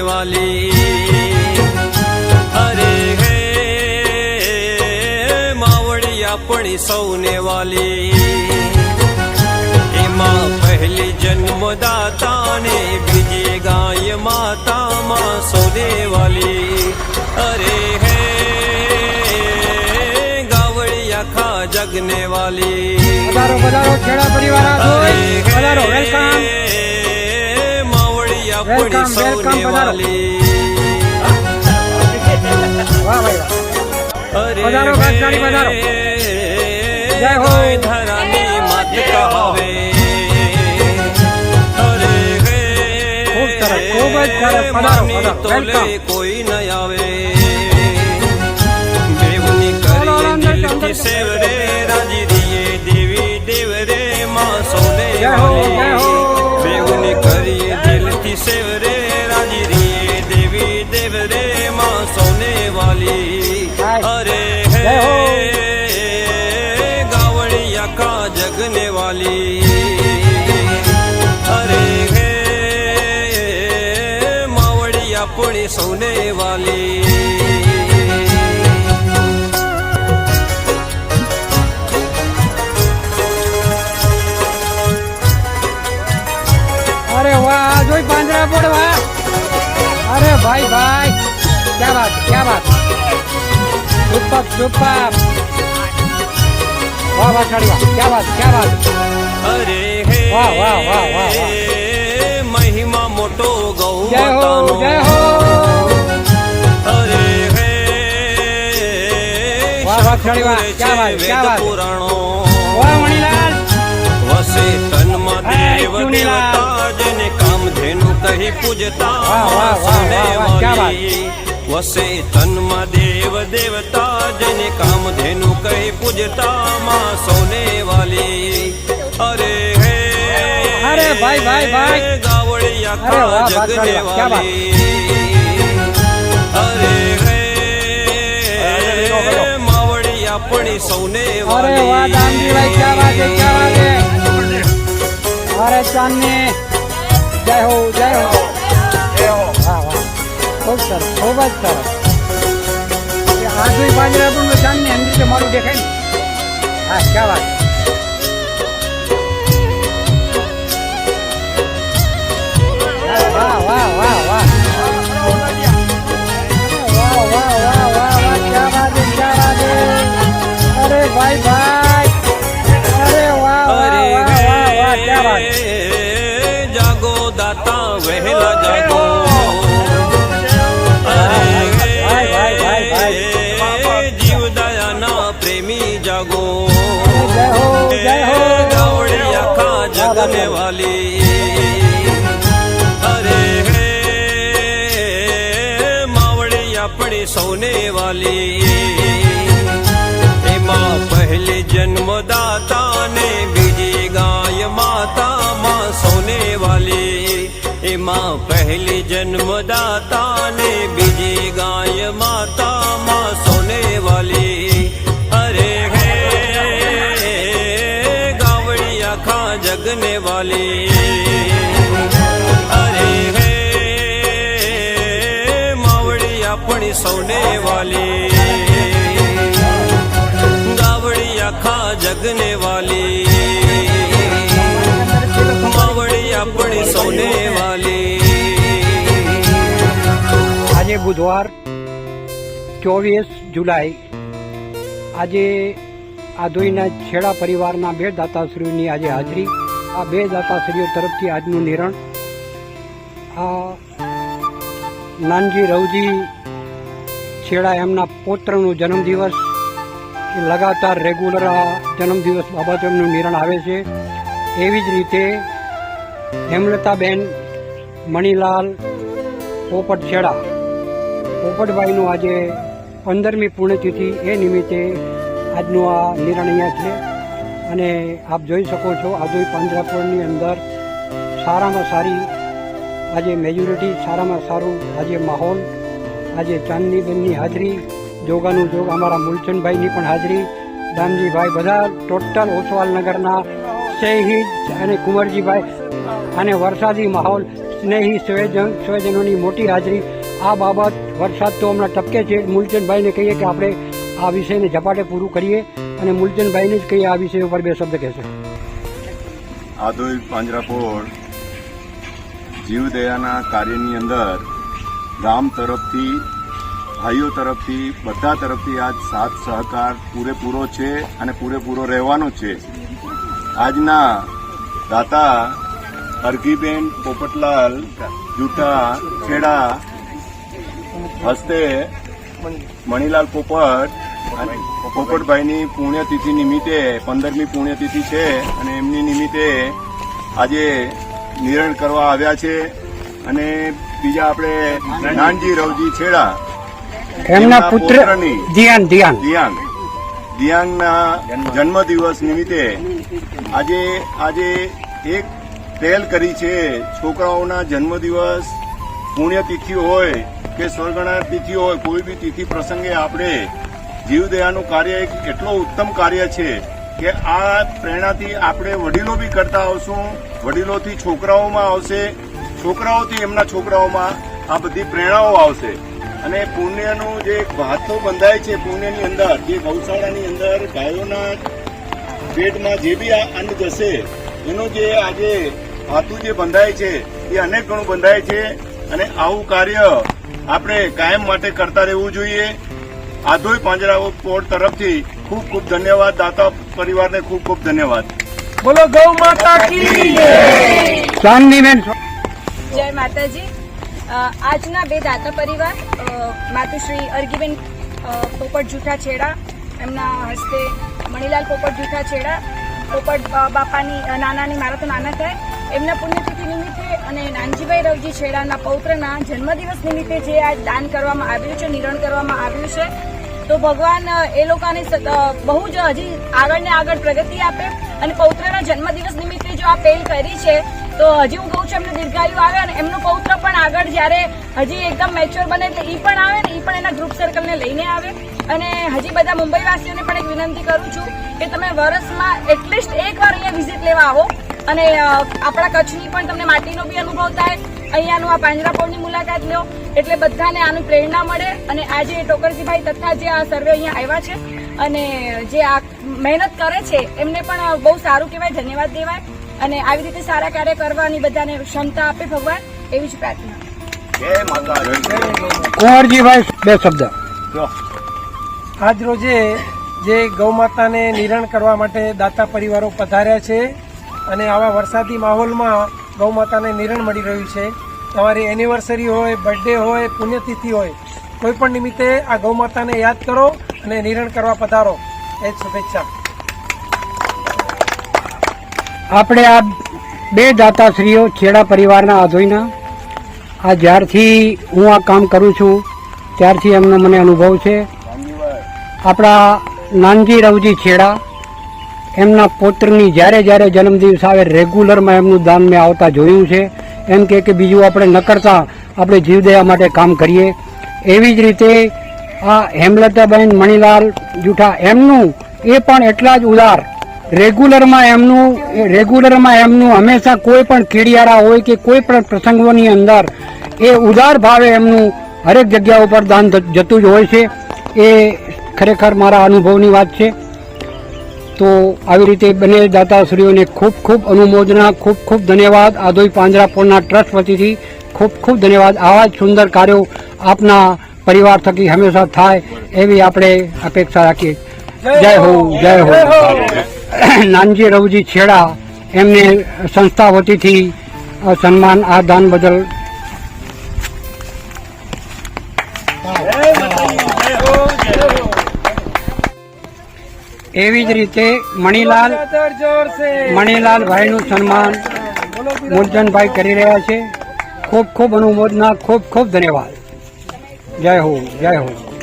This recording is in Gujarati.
વાલી અરે હે मावड़ी अपनी સૌને वाली। એમાં પહેલી જન્મદાતા ને બીજી ગાય માતામાં સૌને વાલી અરે હે ગાવડી આખા જગને વાલી પધારો પધારો ખેડા પરિવાર પધારો વેલકમ વેલકમ વેલકમ પધારો પધારો પધારો. જય હો. ધરાની મત કહવે. ખૂબ સરસ ખૂબ જ સરસ. પધારો પધારો. કોઈ ન આવે. દેવની કરી સેવરે જોઈ પાંજરા પડવા અરે ભાઈ ભાઈ. ક્યાં વાત ક્યાં વાત? સુપર સુપર વાહ વાહ વાહ. ક્યા વાત ક્યાં વાત? અરે હે વાહ, વાહ, વાહ, વાહ, મહિમા મોટો ગૌ જય હો જય હો. અરે હે વાહ, વાહ, વાત. ક્યાં વાત, ક્યાં વાત. પુરાણો. દેવદેવતાજને કામધેનુ કહી પૂજતા. વસે તનમાં દેવ દેવતા જને કામધેનુ કહી પૂજતા. માં સોને વાલી અરે હે અરે ભાઈ ભાઈ ભાઈ. ગાવળિયા કાળા જગને વાલી અરે હે માવડિયા પડી સૌને વાલી અરે વાહ દામજીભાઈ ક્યા વાત છે ક્યા વાત છે. અરે ચાંદની જય હો જય હો. વાહ વાહ. ખૂબ સરસ ખૂબ જ સરસ. એ આજુ પાંજરા પણ ચાંદની અંદર મારું દેખાય ને. હા ક્યાં વાત. સૌને વાલી. એમાં પહેલી જન્મદાતા ને બીજી ગાય માતા માં સૌને વાલી. એમાં પહેલી જન્મદાતા જગને વાલી. માવડી આપણી સોને વાલી. આજે બુધવાર, ચોવીસ જુલાઈ. આજે આધોઈના છેડા પરિવારના બે દાતાશ્રીઓની આજે હાજરી. આ બે દાતાશ્રીઓ તરફથી આજનું નિરણ. આ નાનજી રવજી છેડા એમના પોત્રનો જન્મદિવસ. લગાતાર રેગ્યુલર આ જન્મદિવસ બાબતે એમનું નિરણ આવે છે. એવી જ રીતે હેમલતાબેન, મણિલાલ પોપટ છેડા પોપટભાઈનું આજે પંદરમી પુણ્યતિથિ એ નિમિત્તે આજનું આ નિર્ણય છે. અને આપ જોઈ શકો છો આદોઈ પાંજરાપોળની અંદર સારામાં સારી, આજે મેજોરિટી સારામાં સારું આજે માહોલ, આજે ચાંદનીબેનની હાજરી જોગાનું જોગ અમારા મૂલચંદભાઈની પણ હાજરી. દામજીભાઈ બધા ટોટલ ઓસવાલ નગરના શહીદ અને કુંવરજીભાઈ અને વરસાદી માહોલ, સ્નેહી સ્વજન સ્વજનોની મોટી હાજરી. આ બાબત વરસાદ તો હમણાં ટપકે છે. મૂલચંદભાઈને કહીએ કે આપણે આ વિષયને ઝપાટે પૂરું કરીએ અને મૂલચંદભાઈને જ કહીએ આ વિષય ઉપર બે શબ્દ કહેશે. આદોઈ પાંજરાપોળ જીવદયાના કાર્યની અંદર ગામ તરફથી ભાઈઓ તરફથી, બધા તરફથી આજ સાથ સહકાર પૂરેપૂરો છે અને પૂરેપૂરો રહેવાનો છે. આજના દાતા અરઘીબેન પોપટલાલ જૂઠા ખેડા હસ્તે મણિલાલ પોપટ અને પોપટભાઈની પુણ્યતિથિ નિમિત્તે, પંદરમી પુણ્યતિથિ છે અને એમની નિમિત્તે આજે નિર્ણય કરવા આવ્યા છે. અને બીજા આપણે નાનજી રવજી છેડા એમના પુત્ર ધ્યાન ધ્યાન ધ્યાન દિયાંગ જન્મ જન્મદિવસ નિમિત્તે આજે આજે એક પહેલ કરી છે. છોકરાઓના જન્મદિવસ પુણ્યતિથિ હોય કે સ્વર્ગના તિથિ હોય કોઈ બી તિથિ પ્રસંગે આપણે જીવદયાનું કાર્ય એક એટલો ઉત્તમ કાર્ય છે કે આ પ્રેરણાથી આપણે વડીલો બી કરતા આવશું. વડીલોથી છોકરાઓમાં આવશે. છોકરાઓથી એમના છોકરાઓમાં આ બધી પ્રેરણાઓ આવશે. અને પુણ્યનું જે એક ભાથો બંધાય છે પુણ્યની અંદર જે ગૌશાળાની અંદર ગાયોના પેટમાં જે બી આ અન્ન જશે એનું જે આજે ભાથું જે બંધાય છે એ અનેક ગણું બંધાય છે. અને આવું કાર્ય આપણે કાયમ માટે કરતા રહેવું જોઈએ. આધોઈ પાંજરાઓ પોર્ટ તરફથી ખૂબ ખૂબ ધન્યવાદ. દાતા પરિવારને ખૂબ ખૂબ ધન્યવાદ. બોલો ગૌ માતા કી જય માતાજી. આજના બે દાતા પરિવાર માતુશ્રી અર્ગીબેન પોપટ જૂઠા છેડા, એમના હસ્તે મણીલાલ પોપટ જૂઠા છેડા, પોપટ બાપાની નાનાની મારા તો નાના થાય. એમના પુણ્યતિથિ નિમિત્તે અને નાનજીભાઈ રવજી છેડાના પૌત્રના જન્મદિવસ નિમિત્તે જે આજ દાન કરવામાં આવ્યું છે, નિરણ કરવામાં આવ્યું છે, તો ભગવાન એ લોકોને બહુ જ હજી આગળ ને આગળ પ્રગતિ આપે અને પૌત્રના જન્મદિવસ નિમિત્તે જો આ પહેલ કરી છે તો હજી હું કહું છું, એમને દીર્ઘાયુ આવે અને એમનો પૌત્ર પણ આગળ જ્યારે હજી એકદમ મેચ્યોર બને એટલે એ પણ આવે ને એ પણ એના ગ્રુપ સર્કલને લઈને આવે. અને હજી બધા મુંબઈ વાસીઓને પણ એક વિનંતી કરું છું કે તમે વરસમાં એટલીસ્ટ એક વાર અહીંયા વિઝિટ લેવા આવો. અને આપણા કચ્છની પણ તમને માટીનો બી અનુભવ થાય. અહીંયાનું આ પાંજરાપોળની મુલાકાત લો. એટલે બધાને આનું પ્રેરણા મળે. અને આજે ટોકરજીભાઈ તથા જે આ સર્વે અહીંયા આવ્યા છે અને જે આ મહેનત કરે છે, એમને પણ બહુ સારું કહેવાય, ધન્યવાદ દેવાય. અને આવી રીતે સારા કાર્ય કરવાની બધાને ક્ષમતા આપે ભગવાન એવી જ પ્રાર્થના. જય કુંવરજીભાઈ બે શબ્દ. આજ રોજે જે ગૌ માતાને નિરણ કરવા માટે દાતા પરિવારો પધાર્યા છે અને આવા વરસાદી માહોલમાં ગૌ માતાને નિરણ મળી રહ્યું છે. તમારી એનિવર્સરી હોય બર્થડે હોય પુણ્યતિથિ હોય કોઈ પણ નિમિત્તે આ ગૌ માતાને યાદ કરો અને નિરણ કરવા પધારો. એ જ શુભેચ્છા. આપણે આ બે દાતાશ્રીઓ છેડા પરિવારના આધોઈના આ જ્યારથી હું આ કામ કરું છું, ત્યારથી એમનો મને અનુભવ છે. આપણા નાનજી રવજી છેડા, એમના પુત્રની જ્યારે જ્યારે જન્મદિવસ આવે, રેગ્યુલરમાં એમનું દાન મેં આવતા જોયું છે. એમ કે બીજું આપણે ન કરતા, આપણે જીવદયા માટે કામ કરીએ. એવી જ રીતે આ હેમલતાબેન મણિલાલ જૂઠા એમનું એ પણ એટલા જ ઉદાર રેગ્યુલરમાં એમનું રેગ્યુલરમાં એમનું હંમેશા કોઈ પણ ખેડિયારા હોય કે કોઈ પણ પ્રસંગોની અંદર એ ઉદાર ભાવે એમનું હરેક જગ્યા ઉપર દાન જતું જ હોય છે. એ ખરેખર મારા અનુભવની વાત છે. તો આવી રીતે બંને દાતાશ્રીઓને ખૂબ ખૂબ અનુમોદના ખૂબ ખૂબ ધન્યવાદ. આદોઈ પાંજરાપોળના ટ્રસ્ટ વતીથી ખૂબ ખૂબ ધન્યવાદ. આવા જ સુંદર કાર્યો આપના પરિવાર થકી હંમેશા થાય એવી આપણે અપેક્ષા રાખીએ. જય હો. જય હો. નાનજી રવજી છેડા એમને સંસ્થા વતીથી સન્માન, આ દાન બદલ. એવી જ રીતે મણિલાલ, મણીલાલ ભાઈનું સન્માન મૂલચંદભાઈ કરી રહ્યા છે. ખૂબ ખૂબ અનુમોદના, ખૂબ ખૂબ ધન્યવાદ. જય હો જય હો.